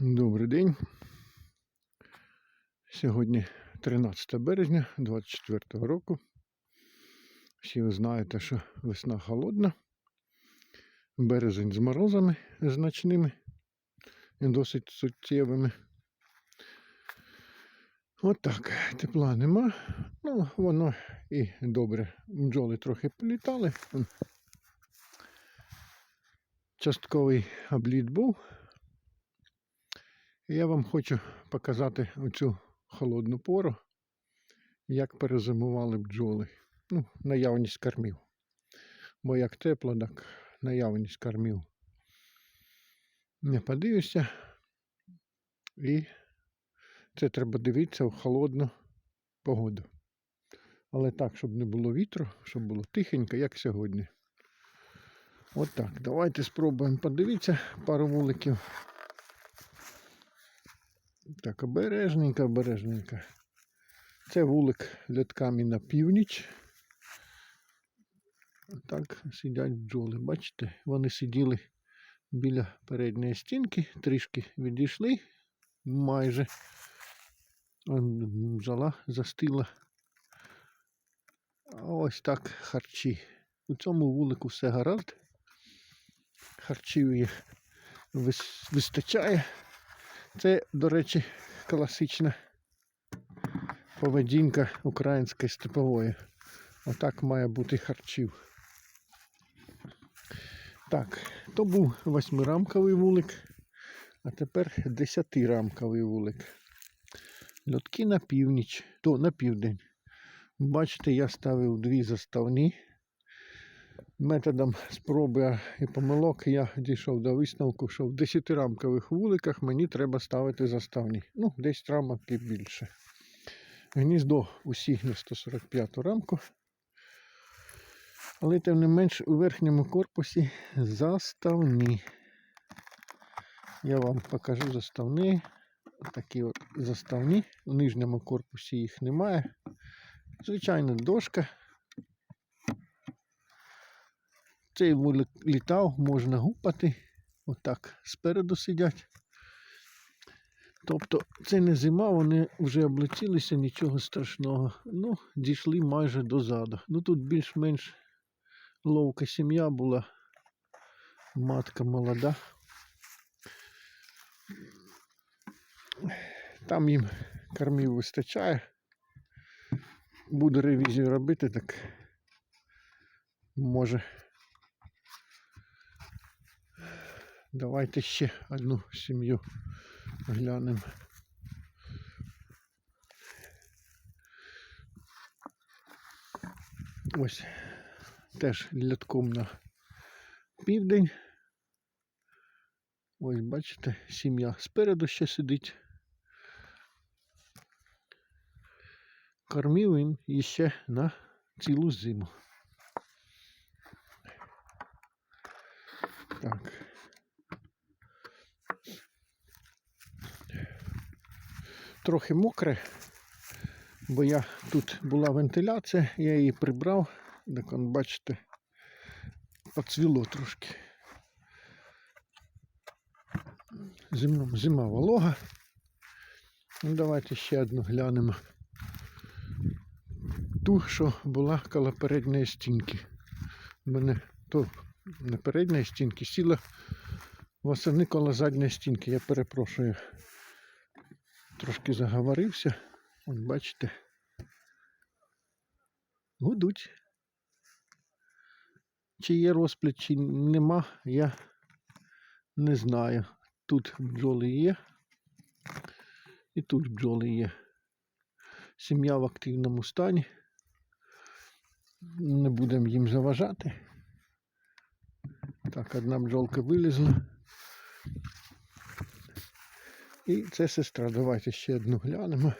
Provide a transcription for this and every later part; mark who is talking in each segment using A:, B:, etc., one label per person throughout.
A: Добрий день. Сьогодні 13 березня 24 року. Всі ви знаєте, що весна холодна. Березень з морозами значними і досить суттєвими. Отак, тепла нема. Ну, воно і добре. Бджоли трохи політали. Частковий обліт був. Я вам хочу показати оцю холодну пору, як перезимували бджоли. Ну, наявність кормів. Бо як тепло, так наявність кормів. Не подивишся. І це треба дивитися в холодну погоду. Але так, щоб не було вітру, щоб було тихенько, як сьогодні. От так. Давайте спробуємо подивитися пару вуликів. Так, обережненько, обережненько. Це вулик льотками на північ. Так сидять бджоли. Бачите, вони сиділи біля передньої стінки, трішки відійшли майже. Бджола застила. Ось так харчі. У цьому вулику все гаразд. Харчів їх вистачає. Це, до речі, класична поведінка української степової. Отак має бути харчів. Так, то був восьмирамковий вулик, а тепер десятирамковий вулик. Льотки на північ, то на південь. Бачите, я ставив дві заставні. Методом спроби і помилок я дійшов до висновку, що в 10-рамкових вуликах мені треба ставити заставні. Ну, десь рамок і більше. Гніздо усігне 145 рамку. Але тим не менш у верхньому корпусі заставні. Я вам покажу заставні. Такі от заставні. У нижньому корпусі їх немає. Звичайна дошка. Цей літав, можна гупати. Отак спереду сидять. Тобто це не зима, вони вже облетілися, нічого страшного. Ну, дійшли майже дозаду. Ну тут більш-менш ловка сім'я була. Матка молода. Там їм кормів вистачає. Буду ревізію робити, так може. Давайте ще одну сім'ю глянемо. Ось теж льотком на південь. Ось бачите, сім'я спереду ще сидить. Кормив він іще на цілу зиму. Так. Трохи мокре, бо я тут була вентиляція, я її прибрав, так он, бачите, поцвіло трошки. Зима, зима волога. Ну, давайте ще одну глянемо. Ту, що була коло передньої стінки. У мене то на передньої стінки сіла восени коло задньої стінки. Я перепрошую. Трошки заговорився. От бачите. Гудуть. Чи є розпліт, чи нема, я не знаю. Тут бджоли є. І тут бджоли є. Сім'я в активному стані. Не будемо їм заважати. Так, одна бджолка вилізла. І це сестра. Давайте ще одну глянемо.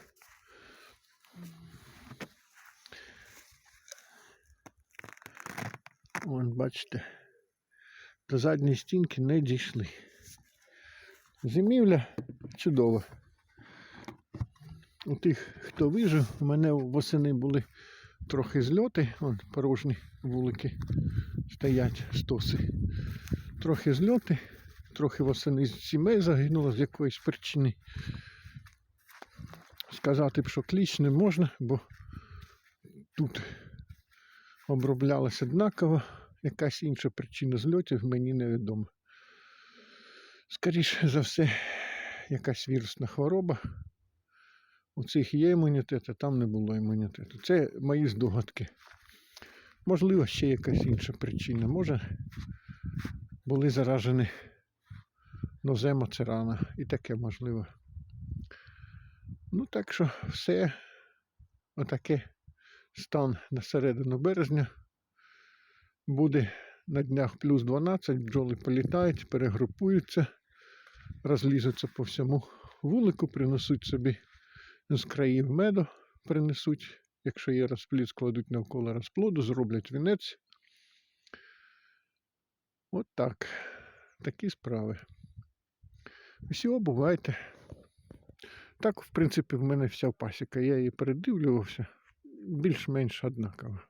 A: Вон, бачите, до задньої стінки не дійшли. Зимівля чудова. У тих, хто вижив, у мене восени були трохи зльоти, вон порожні вулики стоять стоси. Трохи зльоти, трохи восени з сімей загинуло з якоїсь причини. Сказати б, що кліщ не можна, бо тут оброблялась однаково. Якась інша причина зльотів мені невідома. Скоріше за все, якась вірусна хвороба. У цих є імунітет, а там не було імунітету. Це мої здогадки. Можливо, ще якась інша причина. Може, були заражені нозема цирана. І таке можливо. Ну, так що все отаке стан на середину березня. Буде на днях плюс 12, бджоли політають, перегрупуються, розлізуться по всьому вулику, принесуть собі з країв меду, принесуть, якщо є розплід, складуть навколо розплоду, зроблять вінець. От так. Такі справи. Всього бувайте. Так, в принципі, в мене вся пасіка. Я її передивлювався. Більш-менш однакова.